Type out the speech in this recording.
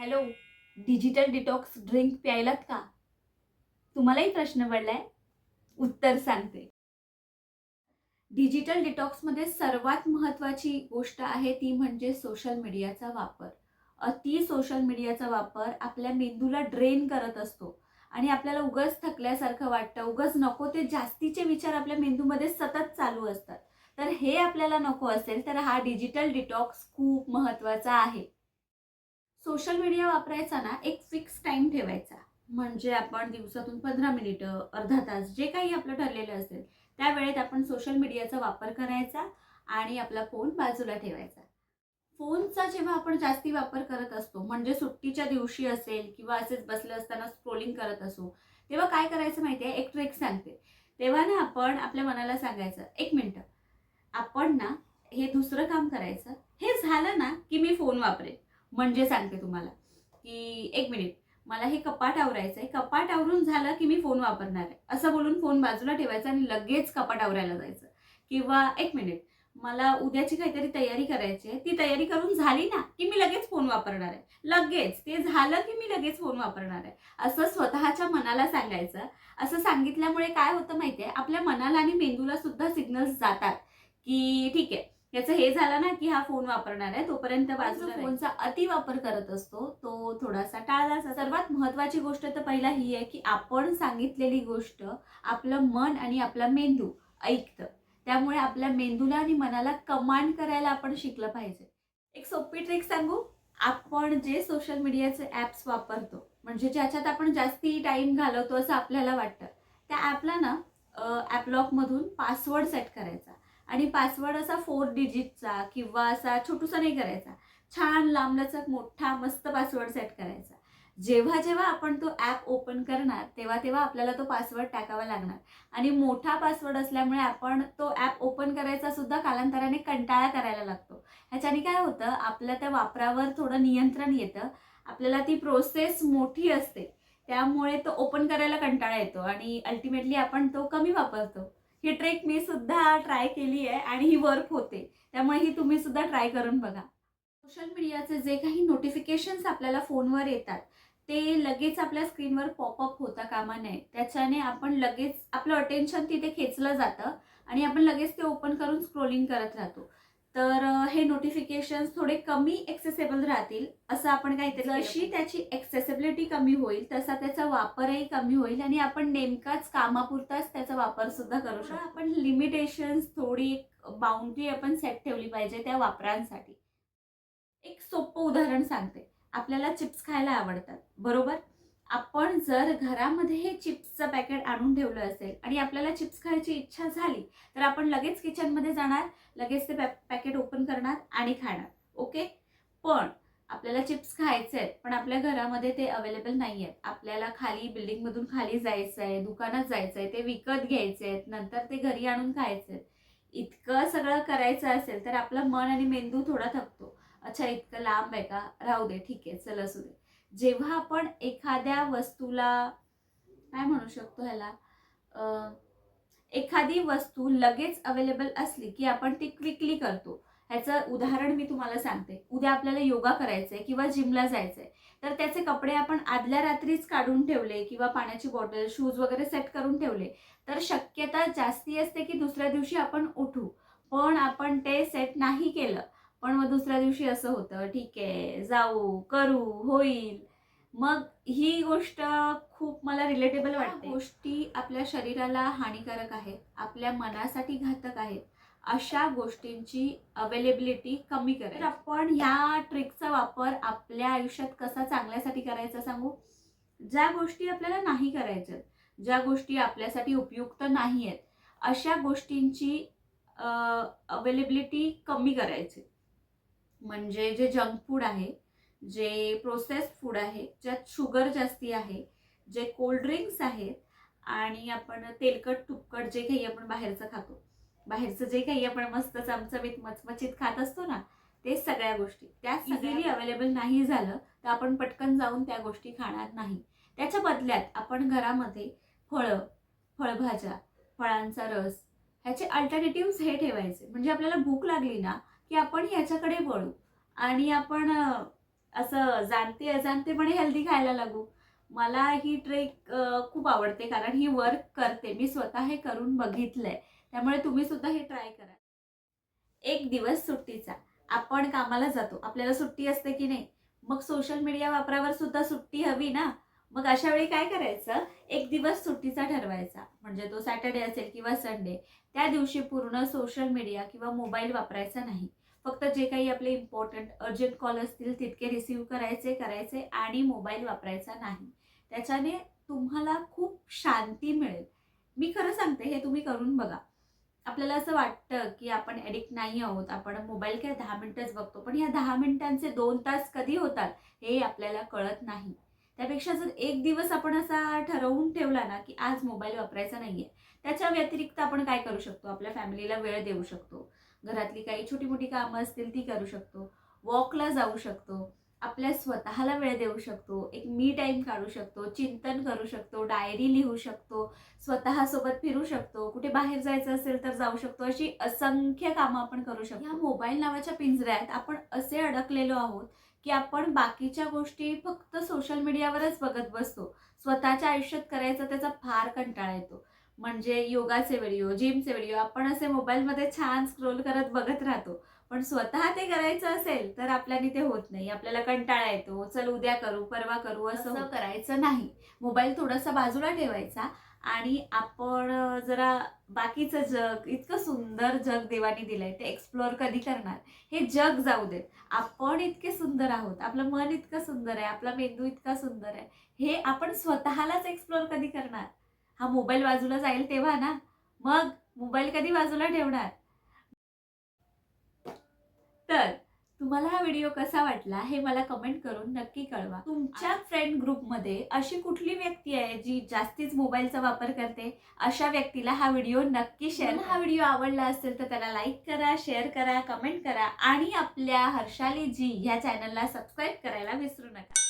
Hello digital detox drink प्यायलात का? तुम्हालाही प्रश्न पडलाय? उत्तर सांगते. डिजिटल डिटॉक्समध्ये सर्वात महत्त्वाची गोष्ट आहे ती म्हणजे सोशल मीडियाचा वापर. अति सोशल मीडियाचा वापर आपल्या मेंदूला ड्रेन करत असतो आणि आपल्याला उगच थकल्यासारखं वाटतं. उगच नको ते जास्तीचे विचार आपल्या मेंदूमध्ये सतत चालू असतात. तर हे आपल्याला नको असेल तर हा डिजिटल डिटॉक्स खूप महत्त्वाचा आहे. सोशल मीडिया वापरायचा ना एक फिक्स टाईम ठेवायचा. म्हणजे आपण दिवसातून पंधरा मिनिटं अर्धा तास जे काही आपलं ठरलेलं असेल त्या वेळेत आपण सोशल मीडियाचा वापर करायचा आणि आपला फोन बाजूला ठेवायचा. फोनचा जेव्हा आपण जास्ती वापर करत असतो म्हणजे सुट्टीच्या दिवशी असेल किंवा असेच बसलं असताना स्क्रोलिंग करत असो तेव्हा काय करायचं माहिती आहे? एक ट्रेक सांगते. तेव्हा ना आपण आपल्या मनाला सांगायचं एक मिनटं आपण ना हे दुसरं काम करायचं. हे झालं ना की मी फोन वापरेन. म्हणजे सांगते तुम्हाला. की एक मिनिट मला हे कपाट आवरायचं आहे कपाट आवरून झालं की मी फोन वापरणार आहे. असं बोलून फोन बाजूला ठेवायचा आणि लगेच कपाट आवरायला जायचं. किंवा एक मिनिट मला उद्याची काहीतरी तयारी करायची आहे. ती तयारी करून झाली ना की मी लगेच फोन वापरणार आहे. लगेच. ते झालं की मी लगेच फोन वापरणार आहे. असं स्वतःच्या मनाला सांगायचं. असं सांगितल्यामुळे काय होतं माहिती आहे आपल्या मनाला आणि मेंदूला सुद्धा सिग्नल्स जातात. की ठीक आहे. याचं हे झालं ना की हा फोन वापरणार आहे तोपर्यंत बाजूला फोनचा अति वापर करत असतो तो थोडासा टाळला सर्वात महत्वाची गोष्ट तर पहिला ही आहे की आपण सांगितलेली गोष्ट आपलं मन आणि आपला मेंदू ऐकतं. त्यामुळे आपल्या मेंदूला आणि मनाला कमांड करायला आपण शिकलं पाहिजे. एक सोपी ट्रिक सांगू? आपण जे सोशल मीडियाचे ॲप्स वापरतो म्हणजे ज्याच्यात आपण जास्ती टाइम घालवतो असं आपल्याला वाटतं त्या ॲपला ना ॲपलॉकमधून पासवर्ड सेट करायचा. आणि पासवर्ड असा फोर डिजिटचा किंवा असा छोटूसा नाही करायचा. छान लांबलचक मोठा मस्त पासवर्ड सेट करायचा. जेव्हा जेव्हा आपण तो ॲप ओपन करणार तेव्हा तेव्हा आपल्याला तो पासवर्ड टाकावा लागणार. आणि मोठा पासवर्ड असल्यामुळे आपण तो ॲप ओपन करायचा सुद्धा कालांतराने कंटाळा करायला लागतो. ह्याच्याने काय होतं आपल्या त्या वापरावर थोडं नियंत्रण येतं. आपल्याला ती प्रोसेस मोठी असते. त्यामुळे तो ओपन करायला कंटाळा येतो आणि अल्टिमेटली आपण तो कमी वापरतो. ही ट्रिक मी सुद्धा ट्राय केली आहे आणि ही वर्क होते. त्यामुळे ही तुम्ही सुद्धा ट्राय करून बघा. सोशल मीडियाचे जे काही नोटिफिकेशन्स आपल्याला फोनवर येतात ते लगेच आपल्या स्क्रीनवर पॉपअप होता कामा नये. त्याच्याने आपण लगेच आपलं अटेन्शन तिथे खेचलं जातं आणि आपण लगेच ते ओपन करून स्क्रोलिंग करत राहतो. तर हे नोटिफिकेशन्स थोडे कमी एक्सेसेबल राहतील असं आपण काहीतरी जशी त्याची एक्सेसिबिलिटी कमी होईल तसा त्याचा वापरही कमी होईल आणि आपण नेमकाच कामापुरताच त्याचा वापर सुद्धा करू शकतो. आपण लिमिटेशन्स थोडी बाउंड्री आपण सेट ठेवली पाहिजे त्या वापरांसाठी. एक सोपं उदाहरण सांगते. आपल्याला चिप्स खायला आवडतात बरोबर? आपण जर घरामध्ये हे चिप्सचं पॅकेट आणून ठेवलं असेल आणि आपल्याला चिप्स खायची इच्छा झाली तर आपण लगेच किचनमध्ये जाणार लगेच ते पॅकेट ओपन करणार आणि खाणार. ओके? पण आपल्याला चिप्स खायचे आहेत पण आपल्या घरामध्ये ते अवेलेबल नाही आहेत. आपल्याला खाली बिल्डिंगमधून खाली जायचं आहे दुकानात जायचं आहे ते विकत घ्यायचे आहेत नंतर ते घरी आणून खायचे आहेत. इतकं सगळं करायचं असेल तर आपलं मन आणि मेंदू थोडा थकतो. अच्छा इतकं लांब आहे का? राहू दे ठीक आहे चल असू दे. जेव्हा आपण एखाद्या वस्तूला काय म्हणू शकतो ह्याला? एखादी वस्तू लगेच अवेलेबल असली की आपण ती क्विकली करतो. ह्याचं उदाहरण मी तुम्हाला सांगते. उद्या आपल्याला योगा करायचं आहे किंवा जिमला जायचं आहे तर त्याचे कपडे आपण आदल्या रात्रीच काढून ठेवले किंवा पाण्याची बॉटल शूज वगैरे सेट करून ठेवले तर शक्यता जास्ती असते की दुसऱ्या दिवशी आपण उठू. पण आपण ते सेट नाही केलं पण मग दुसऱ्या दिवशी असं होतं ठीक आहे जाऊ करू होईल. मग ही गोष्ट खूप मला रिलेटेबल वाटते. गोष्टी आपल्या शरीराला हानिकारक आहेत आपल्या मनासाठी घातक आहेत. अशा गोष्टींची अवेलेबिलिटी कमी करा तर आपण ह्या ट्रिकचा वापर आपल्या आयुष्यात कसा चांगल्यासाठी करायचा सांगू? ज्या गोष्टी आपल्याला नाही करायच्यात ज्या गोष्टी आपल्यासाठी उपयुक्त नाही आहेत अशा गोष्टींची अवेलेबिलिटी कमी करायची. म्हणजे जे जंक फूड आहे जे प्रोसेस्ड फूड आहे ज्यात शुगर जास्ती आहे जे कोल्ड ड्रिंक्स आहेत आणि आपण तेलकट तुपकट जे काही आपण बाहेरचं खातो. बाहेरचं जे काही आपण मस्त चमचमीत मचमचीत खात असतो ना ते सगळ्या गोष्टी. त्या इझिली अवेलेबल नाही झालं तर आपण पटकन जाऊन त्या गोष्टी खाणार नाही. त्याच्या बदल्यात आपण घरामध्ये फळं फळभाज्या फळांचा रस ह्याचे अल्टरनेटिव्ह हे ठेवायचे. म्हणजे आपल्याला भूक लागली ना की आपण ह्याच्याकडे वळू. आणि आपण असं जाणते अजाणतेपणे हेल्दी खायला लागू. मला ही ट्रेक खूप आवडते कारण ही वर्क करते. मी स्वतः हे करून बघितलंय. त्यामुळे तुम्ही सुद्धा हे ट्राय करा. एक दिवस सुट्टीचा. आपण कामाला जातो. आपल्याला सुट्टी असते की नाही? मग सोशल मीडिया वापरावर सुद्धा सुट्टी हवी ना? मग अशा वेळी काय करायचं? एक दिवस सुट्टीचा ठरवायचा. म्हणजे तो सॅटर्डे असेल किंवा संडे त्या दिवशी पूर्ण सोशल मीडिया किंवा मोबाईल वापरायचा नाही. फक्त जे काही आपले इम्पॉर्टंट अर्जंट कॉल असतील तितके रिसीव्ह करायचे करायचे आणि मोबाईल वापरायचा नाही. त्याच्याने तुम्हाला खूप शांती मिळेल. मी खरं सांगते हे तुम्ही करून बघा. आपल्याला असं वाटतं की आपण ॲडिक्ट नाही आहोत आपण मोबाईल काय दहा मिनटंच बघतो. पण या दहा मिनिटांचे दोन तास कधी होतात हे आपल्याला कळत नाही. त्यापेक्षा जर एक दिवस आपण असा ठरवून ठेवला ना की आज मोबाईल वापरायचा नाही आहे त्याच्या व्यतिरिक्त आपण काय करू शकतो? आपल्या फॅमिलीला वेळ देऊ शकतो. घरातली काही छोटी मोठी कामं असतील ती करू शकतो. वॉकला जाऊ शकतो. आपल्या स्वतःला वेळ देऊ शकतो. एक मी टाईम काढू शकतो चिंतन करू शकतो डायरी लिहू शकतो स्वतःसोबत फिरू शकतो. कुठे बाहेर जायचं असेल तर जाऊ शकतो. अशी असंख्य कामं आपण करू शकतो. ह्या मोबाईल नावाच्या पिंजऱ्यात आपण असे अडकलेलो आहोत की आपण बाकीच्या गोष्टी फक्त सोशल मीडियावरच बघत बसतो. स्वतःच्या आयुष्यात करायचा त्याचा फार कंटाळा येतो. म्हणजे योगाचे व्हिडिओ जिमचे व्हिडिओ आपण असे मोबाईलमध्ये छान स्क्रोल करत बघत राहतो. पण स्वतः ते करायचं असेल तर आपल्याने ते होत नाही. आपल्याला कंटाळा येतो. चल उद्या करू परवा करू असं करायचं नाही. मोबाईल थोडासा बाजूला ठेवायचा आणि आपण जरा बाकीचं जग इतकं सुंदर जग देवाने दिलंय ते एक्सप्लोअर कधी करणार? हे जग जाऊ देत. आपण इतके सुंदर आहोत. आपलं मन इतकं सुंदर आहे. आपला मेंदू इतका सुंदर आहे. हे आपण स्वतःलाच एक्सप्लोअर कधी करणार? हा मोबाईल बाजूला जाईल तेव्हा ना मग मोबाईल कधी बाजूला ठेवणार? तर तुम्हाला हा व्हिडिओ कसा वाटला हे मला कमेंट करून नक्की कळवा. तुमच्या फ्रेंड ग्रुपमध्ये अशी कुठली व्यक्ती आहे जी जास्तीच मोबाईलचा वापर करते? अशा व्यक्तीला हा व्हिडिओ नक्की शेअर हा व्हिडिओ आवडला असेल तर त्याला लाईक करा शेअर करा कमेंट करा आणि आपल्या हर्षाली जी ह्या चॅनलला सबस्क्राईब करायला विसरू नका.